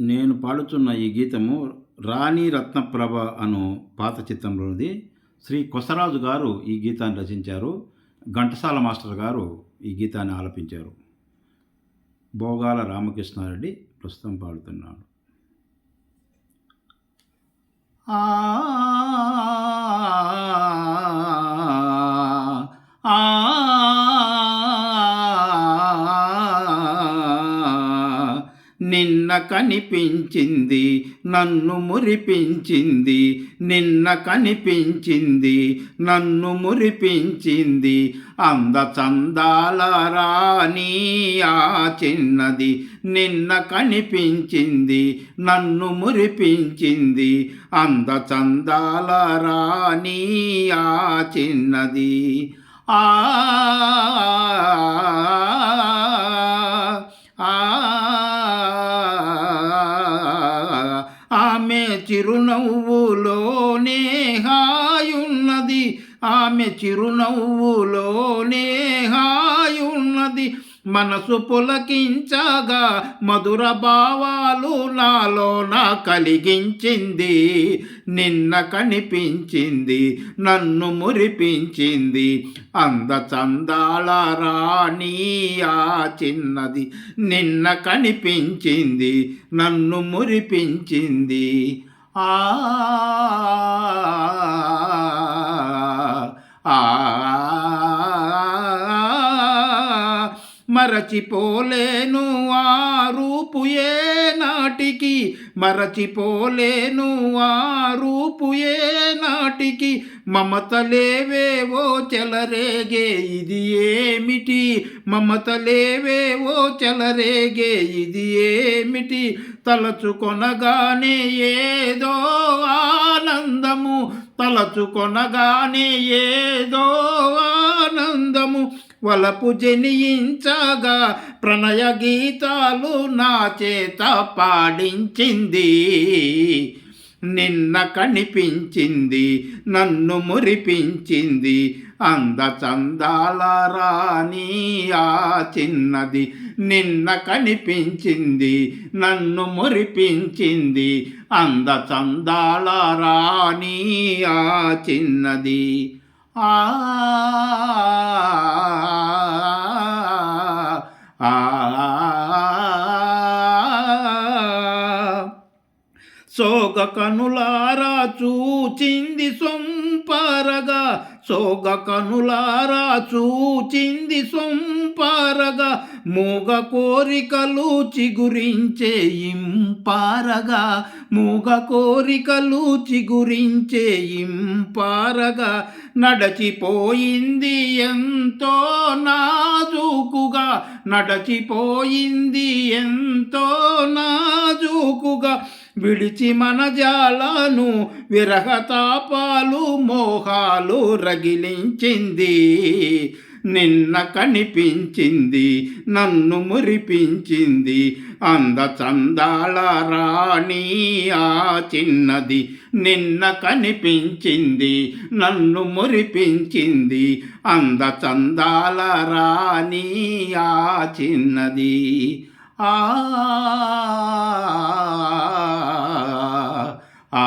నేను పాడుతున్న ఈ గీతము రాణి రత్నప్రభ అను పాత చిత్రంలోనిది. శ్రీ కొసరాజు గారు ఈ గీతాన్ని రచించారు. ఘంటసాల మాస్టర్ గారు ఈ గీతాన్ని ఆలపించారు. భోగాల రామకృష్ణారెడ్డి ప్రస్తుతం పాడుతున్నాడు. ఆ నిన్న కనిపించింది నన్ను మురిపించింది. నిన్న కనిపించింది నన్ను మురిపించింది. అంద చందాల రాణి ఆ చిన్నది. నిన్న కనిపించింది నన్ను మురిపించింది. అంద చందాల రాణి ఆ చిన్నది. ఆ ఆ చిరునవ్వులోనే హాయున్నది. ఆమె చిరునవ్వులోనే హాయున్నది. మనసు పులకించగా మధుర భావాలు నాలోన కలిగించింది. నిన్న కనిపించింది నన్ను మురిపించింది. అంద చందాల రాణి ఆ చిన్నది. నిన్న కనిపించింది నన్ను మురిపించింది. ఆ ఆ మరచిపోలేను ఆ రూపు ఏ నాటికి? మరచిపోలేను ఆ రూపు ఏ నాటికి? మమతలేవేవో చెలరేగే ఇది ఏమిటి? మమతలేవేవో చెలరేగే ఇది ఏమిటి? తలచుకొనగానే ఏదో ఆనందము తలచుకొనగానే ఏదో ఆనందము. వలపు జనియించగా ప్రణయ గీతాలు నా చేత పాడించింది. నిన్న కనిపించింది నన్ను మురిపించింది అందచందాల రాణి ఆ చిన్నది. నిన్న కనిపించింది నన్ను మురిపించింది అందచందాల రాణి ఆ చిన్నది. ఆ సోగ కనులారా చూచింది సొంపారగా. సోగ కనులారా చూచింది సొంపారగా. మూగ కోరికలు చిగురించే ఇంపారగా. మూగ కోరికలు చిగురించే ఇంపారగా. నడచిపోయింది ఎంతో నాజూకుగా. నడచిపోయింది ఎంతో నాజూకుగా. విడిచి మన జాలను విరహతాపాలు మోహాలు రగిలించింది. నిన్న కనిపించింది నన్ను మురిపించింది. అందచందాల రాణి ఆ చిన్నది నిన్న కనిపించింది నన్ను మురిపించింది. అందచందాల రాణి ఆ చిన్నది ఆ ఆ ఆ